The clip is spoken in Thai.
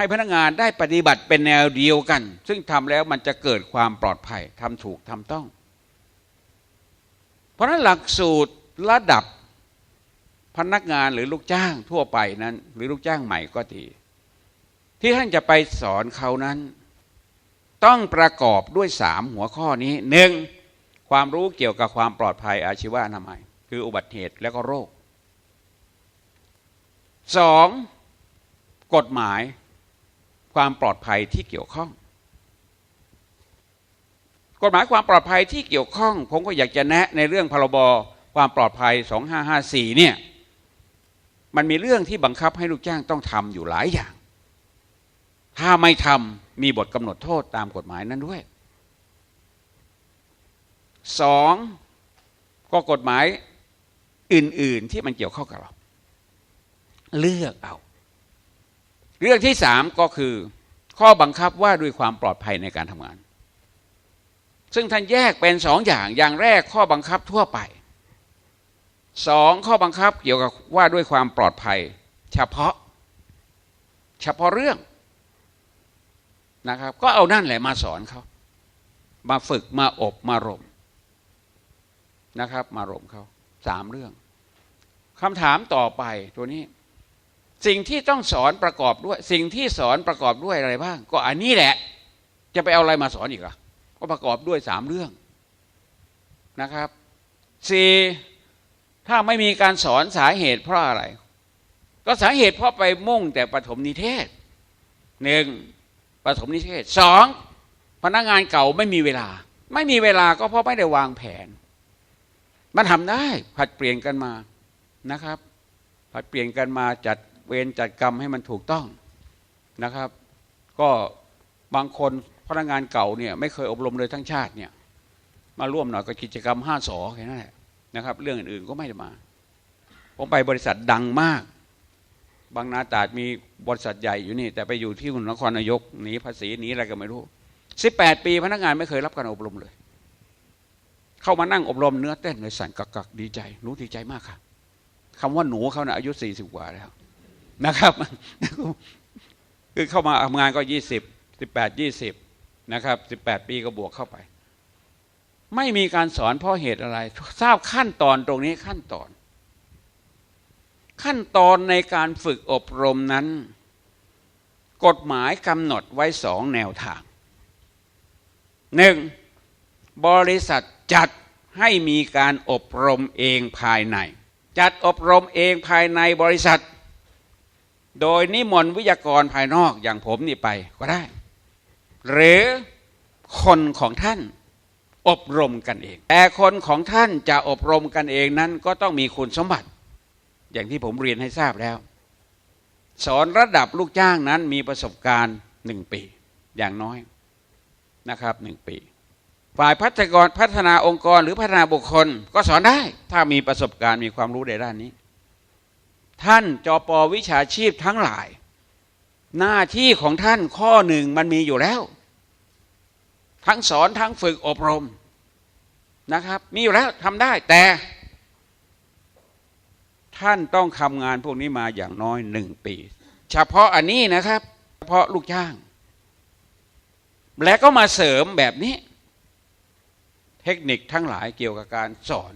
ให้พนักงานได้ปฏิบัติเป็นแนวเดียวกัน ซึ่งทำแล้วมันจะเกิดความปลอดภัยทำถูกทำต้อง เพราะนั้นหลักสูตรระดับพนักงานหรือลูกจ้างทั่วไปนั้น หรือลูกจ้างใหม่ก็ดีที่ท่านจะไปสอนเขานั้น ต้องประกอบด้วยสามหัวข้อนี้หนึ่งความรู้เกี่ยวกับความปลอดภัยอาชีวะอนามัย คืออุบัติเหตุและก็โรคสองกฎหมาย ความปลอดภัยที่เกี่ยวข้อง กฎหมายความปลอดภัยที่เกี่ยวข้อง ผมก็อยากจะแนะในเรื่องพรบความปลอดภัย 2554 เนี่ยมันมีเรื่องที่บังคับให้ลูกจ้างต้องทำอยู่หลายอย่าง ถ้าไม่ทำมีบทกำหนดโทษตามกฎหมายนั้นด้วยสองก็กฎหมายอื่น ๆ ที่มันเกี่ยวข้องกับเรา เลือกเอา เรื่องที่สามก็คือข้อบังคับว่าด้วยความปลอดภัยในการทำงาน ซึ่งท่านแยกเป็นสองอย่างอย่างแรกข้อบังคับทั่วไปสองข้อบังคับเกี่ยวกับว่าด้วยความปลอดภัย เฉพาะ เฉพาะเรื่องนะครับ ก็เอานั่นแหละมาสอนเขามาฝึกมาอบมารมนะครับ มารมเขาสามเรื่องคำถามต่อไปตัวนี้ สิ่งที่ต้องสอนประกอบด้วย สิ่งที่สอนประกอบด้วยอะไรบ้าง ก็อันนี้แหละ จะไปเอาอะไรมาสอนอีกล่ะ ก็ประกอบด้วยสามเรื่องนะครับสี่ถ้าไม่มีการสอนสาเหตุเพราะอะไร ก็สาเหตุเพราะไปมุ่งแต่ปฐมนิเทศหนึ่งปฐมนิเทศสองพนักงานเก่าไม่มีเวลา ไม่มีเวลาก็เพราะไม่ได้วางแผน มันทำได้ผัดเปลี่ยนกันมานะครับผัดเปลี่ยนกันมาจัด เวรจัดกรรมให้มันถูกต้องนะครับ ก็บางคนพนักงานเก่าเนี่ยไม่เคยอบรมเลยทั้งชาติเนี่ยมาร่วมหน่อยกับกิจกรรมห้าสอแค่นั้นแหละนะครับ เรื่องอื่นๆก็ไม่ได้มา ผมไปบริษัทดังมาก บางนาตาดมีบริษัทใหญ่อยู่นี่ แต่ไปอยู่ที่นครนายกหนีภาษีหนีอะไรก็ไม่รู้สิบแปดปีพนักงานไม่เคยรับการอบรมเลย เข้ามานั่งอบรมเนื้อเต้นเลยสั่นกักกักดีใจหนูดีใจมากค่ะคำว่าหนูเขานะ่ะอายุสี่สิบกว่าแล้ว นะครับ คือเข้ามาทำงานก็ยี่สิบสิบแปดยี่สิบนะครับสิบแปดปีก็บวกเข้าไป ไม่มีการสอนเพราะเหตุอะไร ทราบขั้นตอนตรงนี้ขั้นตอน ขั้นตอนในการฝึกอบรมนั้น กฎหมายกำหนดไว้สองแนวทางหนึ่งบริษัทจัดให้มีการอบรมเองภายใน จัดอบรมเองภายในบริษัท โดยนิมนต์วิทยากรภายนอกอย่างผมนี่ไปก็ได้ หรือคนของท่านอบรมกันเอง แต่คนของท่านจะอบรมกันเองนั้นก็ต้องมีคุณสมบัติ อย่างที่ผมเรียนให้ทราบแล้ว สอนระดับลูกจ้างนั้นมีประสบการณ์หนึ่งปี อย่างน้อยนะครับหนึ่งปี ฝ่ายพัฒกรพัฒนาองค์กรหรือพัฒนาบุคคลก็สอนได้ ถ้ามีประสบการณ์มีความรู้ในด้านนี้ ท่านจปวิชาชีพทั้งหลาย หน้าที่ของท่านข้อหนึ่งมันมีอยู่แล้ว ทั้งสอนทั้งฝึกอบรมนะครับ มีอยู่แล้วทำได้แต่ ท่านต้องทำงานพวกนี้มาอย่างน้อยหนึ่งปี เฉพาะอันนี้นะครับ เฉพาะลูกจ้าง และก็มาเสริมแบบนี้ เทคนิคทั้งหลายเกี่ยวกับการสอน